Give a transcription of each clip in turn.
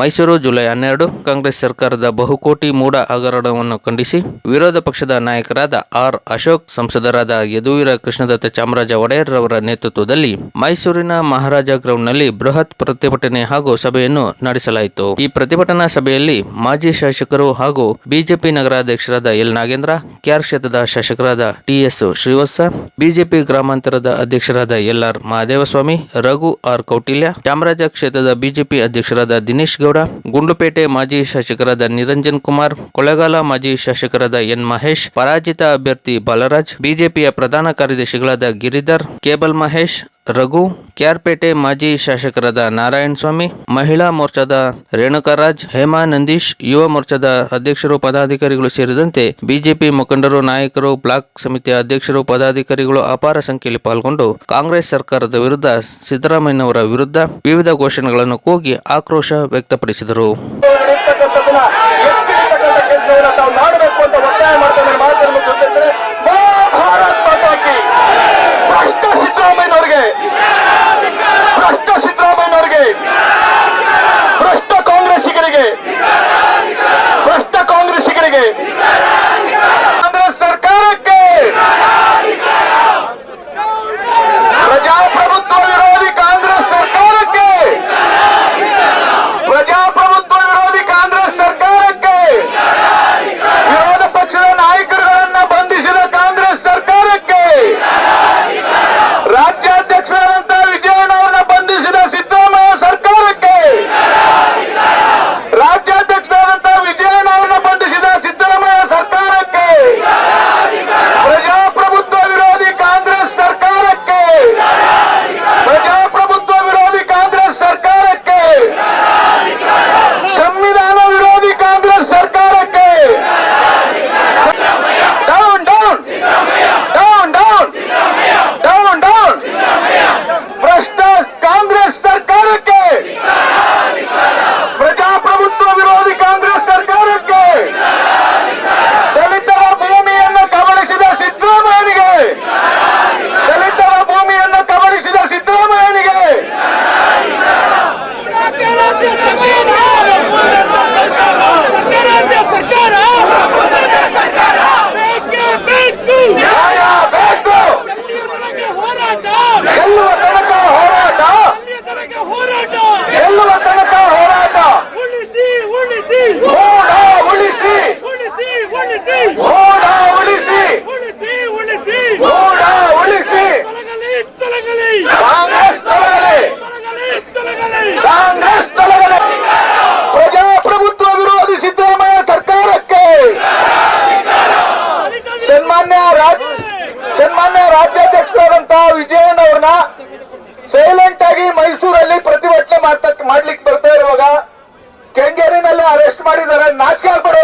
Mysuru July ಹನ್ನೆರಡು ಕಾಂಗ್ರೆಸ್ ಸರ್ಕಾರದ ಬಹುಕೋಟಿ ಮೂಡ ಹಗರಣವನ್ನು ಖಂಡಿಸಿ ವಿರೋಧ ಪಕ್ಷದ ನಾಯಕರಾದ ಆರ್ ಅಶೋಕ್, ಸಂಸದರಾದ ಯದುವೀರ ಕೃಷ್ಣದತ್ತ ಚಾಮರಾಜ ಒಡೆಯರ್ ರವರ ನೇತೃತ್ವದಲ್ಲಿ ಮೈಸೂರಿನ ಮಹಾರಾಜ ಗ್ರೌಂಡ್ನಲ್ಲಿ ಬೃಹತ್ ಪ್ರತಿಭಟನೆ ಹಾಗೂ ಸಭೆಯನ್ನು ನಡೆಸಲಾಯಿತು. ಈ ಪ್ರತಿಭಟನಾ ಸಭೆಯಲ್ಲಿ ಮಾಜಿ ಶಾಸಕರು ಹಾಗೂ ಬಿಜೆಪಿ ನಗರಾಧ್ಯಕ್ಷರಾದ ಎಲ್ ನಾಗೇಂದ್ರ ಕ್ಯಾರ್ ಕ್ಷೇತ್ರದ ಶಾಸಕರಾದ ಟಿಎಸ್ ಶ್ರೀವತ್ಸ, ಬಿಜೆಪಿ ಗ್ರಾಮಾಂತರದ ಅಧ್ಯಕ್ಷರಾದ L R Mahadevaswamy, Raghu R Kautilya, Chamaraja ಕ್ಷೇತ್ರದ ಬಿಜೆಪಿ ಅಧ್ಯಕ್ಷರಾದ ದಿನೇಶ್ ಗೌಡ ಗುಂಡ್ಲುಪೇಟೆ ಮಾಜಿ ಶಾಸಕರಾದ ನಿರಂಜನ್ ಕುಮಾರ್ ಕೊಳ್ಳೇಗಾಲ ಮಾಜಿ ಶಾಸಕರಾದ ಎನ್ ಮಹೇಶ್, ಪರಾಜಿತ ಅಭ್ಯರ್ಥಿ ಬಾಲರಾಜ್, ಬಿಜೆಪಿಯ ಪ್ರಧಾನ ಕಾರ್ಯದರ್ಶಿಗಳಾದ ಗಿರಿಧರ್, ಕೇಬಲ್ ಮಹೇಶ್ ರಘು, ಕ್ಯಾರ್ಪೇಟೆ ಮಾಜಿ ಶಾಸಕರಾದ ನಾರಾಯಣ ಸ್ವಾಮಿ, ಮಹಿಳಾ ಮೋರ್ಚಾದ ರೇಣುಕರಾಜ್ ಹೇಮಾ ನಂದೀಶ್, ಯುವ ಮೋರ್ಚಾದ ಅಧ್ಯಕ್ಷರು, ಪದಾಧಿಕಾರಿಗಳು ಸೇರಿದಂತೆ ಬಿಜೆಪಿ ಮುಖಂಡರು, ನಾಯಕರು, ಬ್ಲಾಕ್ ಸಮಿತಿಯ ಅಧ್ಯಕ್ಷರು, ಪದಾಧಿಕಾರಿಗಳು ಅಪಾರ ಸಂಖ್ಯೆಯಲ್ಲಿ ಪಾಲ್ಗೊಂಡು ಕಾಂಗ್ರೆಸ್ ಸರ್ಕಾರದ ವಿರುದ್ಧ ಸಿದ್ದರಾಮಯ್ಯನವರ ವಿರುದ್ಧ ವಿವಿಧ ಘೋಷಣೆಗಳನ್ನು ಕೂಗಿ ಆಕ್ರೋಶ ವ್ಯಕ್ತಪಡಿಸಿದರು. ಬರ್ತಾ ಇರುವಾಗ ಕೆಂಗೇರಿನಲ್ಲಿ ಅರೆಸ್ಟ್ ಮಾಡಿದ್ದಾರೆ. ನಾಚಿಕೆ ಆಗ್ಬೇಡ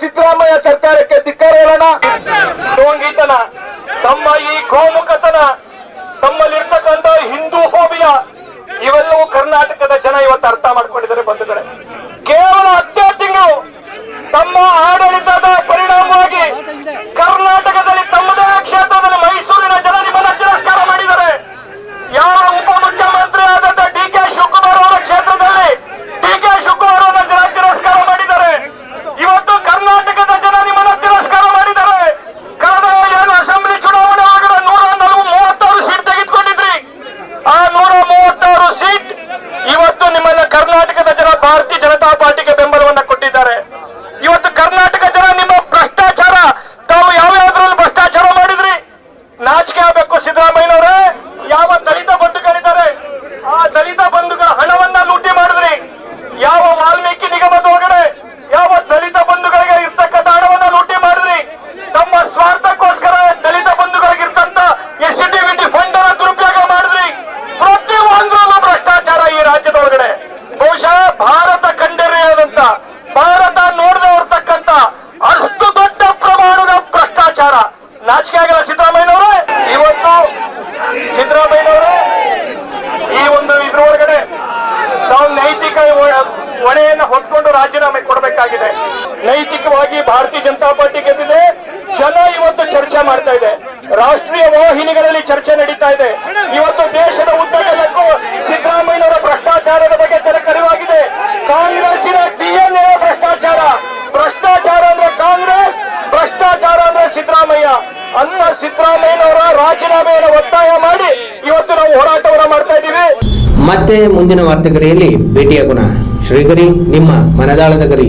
ಸಿದ್ದರಾಮಯ್ಯ ಸರ್ಕಾರಕ್ಕೆ ಧಿಕ್ಕಾರ ಹೇಳೋಣ. ಡೋಂಗಿತನ ತಮ್ಮ ಈ ಗೋಮುಖತನ, ತಮ್ಮಲ್ಲಿರ್ತಕ್ಕಂಥ ಹಿಂದೂ ಹೋಬಿಯ ಇವೆಲ್ಲವೂ ಕರ್ನಾಟಕದ ಜನ ಇವತ್ತು ಅರ್ಥ ಮಾಡ್ಕೊಂಡಿದ್ದಾರೆ ಬಂಧುಗಳೇ. ಕೇವಲ ತಿಂಗಳು ತಮ್ಮ ಆಡಳಿತದ ನೈತಿಕವಾಗಿ ಭಾರತೀಯ ಜನತಾ ಪಾರ್ಟಿ ಗೆದ್ದಿದೆ. ಜನ ಇವತ್ತು ಚರ್ಚೆ ಮಾಡ್ತಾ ಇದೆ. ರಾಷ್ಟ್ರೀಯ ವಾಹಿನಿಗಳಲ್ಲಿ ಚರ್ಚೆ ನಡೀತಾ ಇದೆ. ಇವತ್ತು ದೇಶದ ಉದ್ದಗಲಕ್ಕೂ ಸಿದ್ದರಾಮಯ್ಯನವರ ಭ್ರಷ್ಟಾಚಾರದ ಬಗ್ಗೆ ತಲೆಕರಿವಾಗಿದೆ ಕಾಂಗ್ರೆಸ್ಸಿನ ಡಿಎನ್ಎ ಭ್ರಷ್ಟಾಚಾರ. ಭ್ರಷ್ಟಾಚಾರ ಅಂದ್ರೆ ಕಾಂಗ್ರೆಸ್, ಭ್ರಷ್ಟಾಚಾರ ಅಂದ್ರೆ ಸಿದ್ದರಾಮಯ್ಯ. ಅಂತ ಸಿದ್ದರಾಮಯ್ಯನವರ ರಾಜೀನಾಮೆಯನ್ನು ಒತ್ತಾಯ ಮಾಡಿ ಇವತ್ತು ನಾವು ಹೋರಾಟವನ್ನು ಮಾಡ್ತಾ ಇದ್ದೀವಿ. ಮತ್ತೆ ಮುಂದಿನ ವಾರ್ತೆಗರಿಯಲ್ಲಿ ಭೇಟಿಯಾಗೋಣ. ಶ್ರೀಗರಿ ನಿಮ್ಮ ಮನದಾಳದ ಗರಿ.